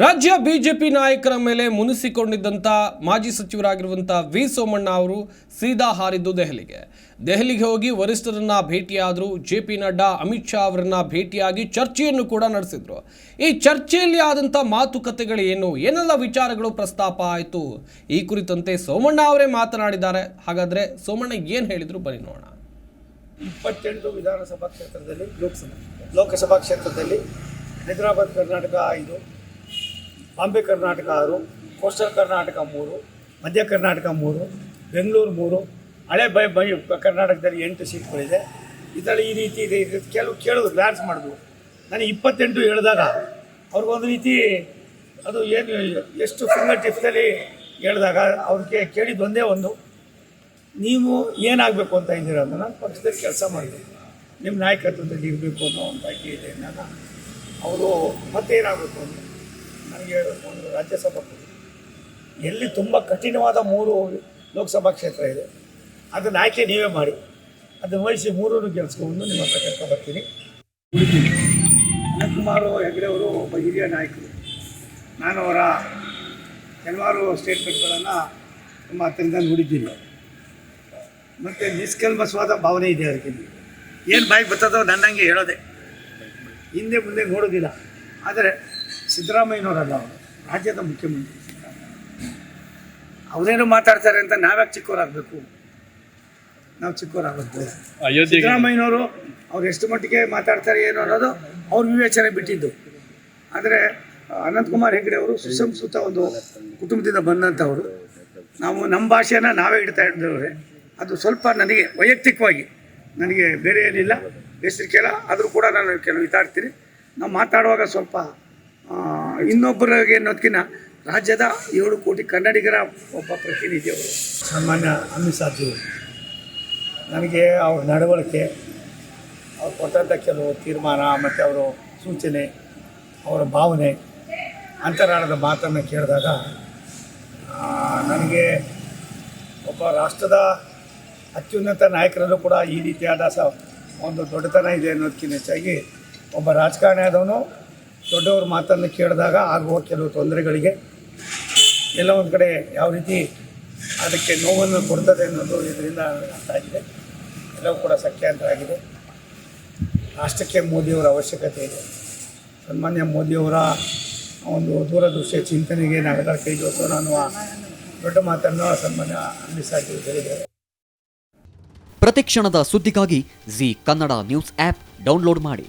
ರಾಜ್ಯ ಬಿಜೆಪಿ ನಾಯಕರ ಮೇಲೆ ಮುನಿಸಿಕೊಂಡಿದ್ದಂಥ ಮಾಜಿ ಸಚಿವರಾಗಿರುವಂಥ ವಿ ಸೋಮಣ್ಣ ಅವರು ಸೀದಾ ಹಾರಿದ್ದು ದೆಹಲಿಗೆ. ದೆಹಲಿಗೆ ಹೋಗಿ ವರಿಷ್ಠರನ್ನ ಭೇಟಿಯಾದರು, ಜೆ ಪಿ ನಡ್ಡಾ, ಅಮಿತ್ ಶಾ ಅವರನ್ನ ಭೇಟಿಯಾಗಿ ಚರ್ಚೆಯನ್ನು ಕೂಡ ನಡೆಸಿದರು. ಈ ಚರ್ಚೆಯಲ್ಲಿ ಆದಂಥ ಮಾತುಕತೆಗಳು ಏನು? ಏನೆಲ್ಲ ವಿಚಾರಗಳು ಪ್ರಸ್ತಾಪ ಆಯಿತು? ಈ ಕುರಿತಂತೆ ಸೋಮಣ್ಣ ಅವರೇ ಮಾತನಾಡಿದ್ದಾರೆ. ಹಾಗಾದರೆ ಸೋಮಣ್ಣ ಏನು ಹೇಳಿದರು ಬನ್ನಿ ನೋಡೋಣ. ಇಪ್ಪತ್ತೆಂಟು ವಿಧಾನಸಭಾ ಕ್ಷೇತ್ರದಲ್ಲಿ ಲೋಕಸಭಾ ಲೋಕಸಭಾ ಕ್ಷೇತ್ರದಲ್ಲಿ ಹೈದರಾಬಾದ್, ಕರ್ನಾಟಕ ಐದು ಬಾಂಬೆ ಕರ್ನಾಟಕ ಆರು, ಕೋಸ್ಟಲ್ ಕರ್ನಾಟಕ ಮೂರು, ಮಧ್ಯ ಕರ್ನಾಟಕ ಮೂರು, ಬೆಂಗಳೂರು ಮೂರು, ಹಳೆ ಬೈ ಬೈ, ಕರ್ನಾಟಕದಲ್ಲಿ ಎಂಟು ಸೀಟ್ಗಳಿದೆ. ಇದರಲ್ಲಿ ಈ ರೀತಿ ಇದೆ. ಕೆಲವು ಕೇಳೋದು ಡ್ಯಾನ್ಸ್ ಮಾಡಿದ್ರು ನಾನು ಇಪ್ಪತ್ತೆಂಟು ಹೇಳಿದಾಗ ಅವ್ರಿಗೊಂದು ರೀತಿ ಅದು ಏನು, ಎಷ್ಟು ಫಿಂಗರ್ ಟಿಪ್ಸಲ್ಲಿ ಹೇಳಿದಾಗ ಅವ್ರಿಗೆ ಕೇಳಿದ್ದು ಒಂದೇ ಒಂದು, ನೀವು ಏನಾಗಬೇಕು ಅಂತ ಇದ್ದೀರ? ಅಂತ ನಾನು ಪಕ್ಷದಲ್ಲಿ ಕೆಲಸ ಮಾಡಿದೆ. ನಿಮ್ಮ ನಾಯಕತ್ವದಲ್ಲಿ ಇರಬೇಕು ಅನ್ನೋ ಒಂದು ಬಯಕೆ ಇದೆ ನಾನು ಅವರು, ಮತ್ತೇನಾಗಬೇಕು ಅಂತ? ನನಗೆ ಒಂದು ರಾಜ್ಯಸಭಾ. ಎಲ್ಲಿ ತುಂಬ ಕಠಿಣವಾದ ಮೂರು ಲೋಕಸಭಾ ಕ್ಷೇತ್ರ ಇದೆ, ಅದನ್ನು ಆಯ್ಕೆ ನೀವೇ ಮಾಡಿ. ಅದನ್ನು ವಹಿಸಿ ಮೂರನ್ನು ಗೆಲ್ಸ್ಕೊಂಡು ನಿಮ್ಮ ಹತ್ರ ಕರ್ಕೊಂಡು ಬರ್ತೀನಿ. ಅನಂತಕುಮಾರ್ ಹೆಗ್ಡೆ ಅವರು ಒಬ್ಬ ಹಿರಿಯ ನಾಯಕರು. ನಾನು ಅವರ ಕೆಲವಾರು ಸ್ಟೇಟ್ಮೆಂಟ್ಗಳನ್ನು ತುಂಬ ಹತ್ತಿರದಿಂದ ನೋಡಿದ್ದೀನಿ. ಮತ್ತು ನಿಷ್ಕಲ್ಮಸವಾದ ಭಾವನೆ ಇದೆ ಅದಕ್ಕೆ ಏನು ಬಾಯಿಗೆ ಬರ್ತದೋ ನನ್ನಂಗೆ ಹೇಳೋದೆ. ಹಿಂದೆ ಮುಂದೆ ನೋಡೋದಿಲ್ಲ. ಆದರೆ ಸಿದ್ದರಾಮಯ್ಯನವರಲ್ಲ ಅವರು ರಾಜ್ಯದ ಮುಖ್ಯಮಂತ್ರಿ ಅವರೇನು ಮಾತಾಡ್ತಾರೆ ಅಂತ ನಾವ್ಯಾಕೆ ಚಿಕ್ಕವರಾಗಬೇಕು ನಾವು ಚಿಕ್ಕವರಾಗಬೇಕು ಸಿದ್ದರಾಮಯ್ಯನವರು ಅವ್ರು ಎಷ್ಟು ಮಟ್ಟಿಗೆ ಮಾತಾಡ್ತಾರೆ ಏನು ಅನ್ನೋದು ಅವ್ರ ವಿವೇಚನೆ ಬಿಟ್ಟಿದ್ದು. ಆದರೆ ಅನಂತಕುಮಾರ್ ಹೆಗ್ಡೆ ಅವರು ಸುಸಂಸ್ಕೃತ ಒಂದು ಕುಟುಂಬದಿಂದ ಬಂದಂಥವರು. ನಾವು ನಮ್ಮ ಭಾಷೆನ ನಾವೇ ಇಡ್ತಾ ಇದ್ದವ್ರೆ. ಅದು ಸ್ವಲ್ಪ ನನಗೆ ವೈಯಕ್ತಿಕವಾಗಿ ನನಗೆ ಬೇರೆ ಏನಿಲ್ಲ. ಹೆಸರು ಕೇಳ ಆದರೂ ಕೂಡ ನಾನು ಕೆಲವು ಇದಾಡ್ತೀನಿ ನಾವು ಮಾತಾಡುವಾಗ ಸ್ವಲ್ಪ ಇನ್ನೊಬ್ಬರಿಗೆ ಅನ್ನೋದಕ್ಕಿಂತ ರಾಜ್ಯದ ಏಳು ಕೋಟಿ ಕನ್ನಡಿಗರ ಒಬ್ಬ ಪ್ರತಿನಿಧಿಯವರು ಸನ್ಮಾನ್ಯ ಅಮಿತ್ ಶಾಜಿ ನನಗೆ ಅವ್ರ ನಡವಳಿಕೆ, ಅವ್ರು ಕೊಟ್ಟಂಥ ಕೆಲವು ತೀರ್ಮಾನ ಮತ್ತು ಅವರು ಸೂಚನೆ, ಅವರ ಭಾವನೆ, ಅಂತರಾಳದ ಮಾತನ್ನು ಕೇಳಿದಾಗ ನನಗೆ ಒಬ್ಬ ರಾಷ್ಟ್ರದ ಅತ್ಯುನ್ನತ ನಾಯಕರಲ್ಲೂ ಕೂಡ ಈ ರೀತಿಯಾದ ಸ ಒಂದು ದೊಡ್ಡತನ ಇದೆ ಅನ್ನೋದಕ್ಕಿಂತ ಹೆಚ್ಚಾಗಿ ಒಬ್ಬ ರಾಜಕಾರಣಿ ಆದವನು ದೊಡ್ಡವ್ರ ಮಾತನ್ನು ಕೇಳಿದಾಗ ಆಗುವ ಕೆಲವು ತೊಂದರೆಗಳಿಗೆ ಎಲ್ಲ ಒಂದು ಕಡೆ ಯಾವ ರೀತಿ ಅದಕ್ಕೆ ನೋವನ್ನು ಕೊಡ್ತದೆ ಅನ್ನೋದು ಇದರಿಂದ ಆಗಿದೆ ಎಲ್ಲವೂ ಕೂಡ ಆಗಿದೆ ರಾಷ್ಟ್ರಕ್ಕೆ ಮೋದಿಯವರ ಅವಶ್ಯಕತೆ ಇದೆ. ಸನ್ಮಾನ್ಯ ಮೋದಿಯವರ ಒಂದು ದೂರದೃಶ್ಯ ಚಿಂತನೆಗೆ ನಾವೆಲ್ಲ ಕೈ ಜೋಡಿಸೋಣ ಅನ್ನುವ ದೊಡ್ಡ ಮಾತನ್ನು ಸನ್ಮಾನ್ಯ ಮಿಸಾಕಿ ಹೇಳಿದ್ದಾರೆ. ಪ್ರತಿಕ್ಷಣದ ಸುದ್ದಿಗಾಗಿ Zee Kannada news app download ಮಾಡಿ.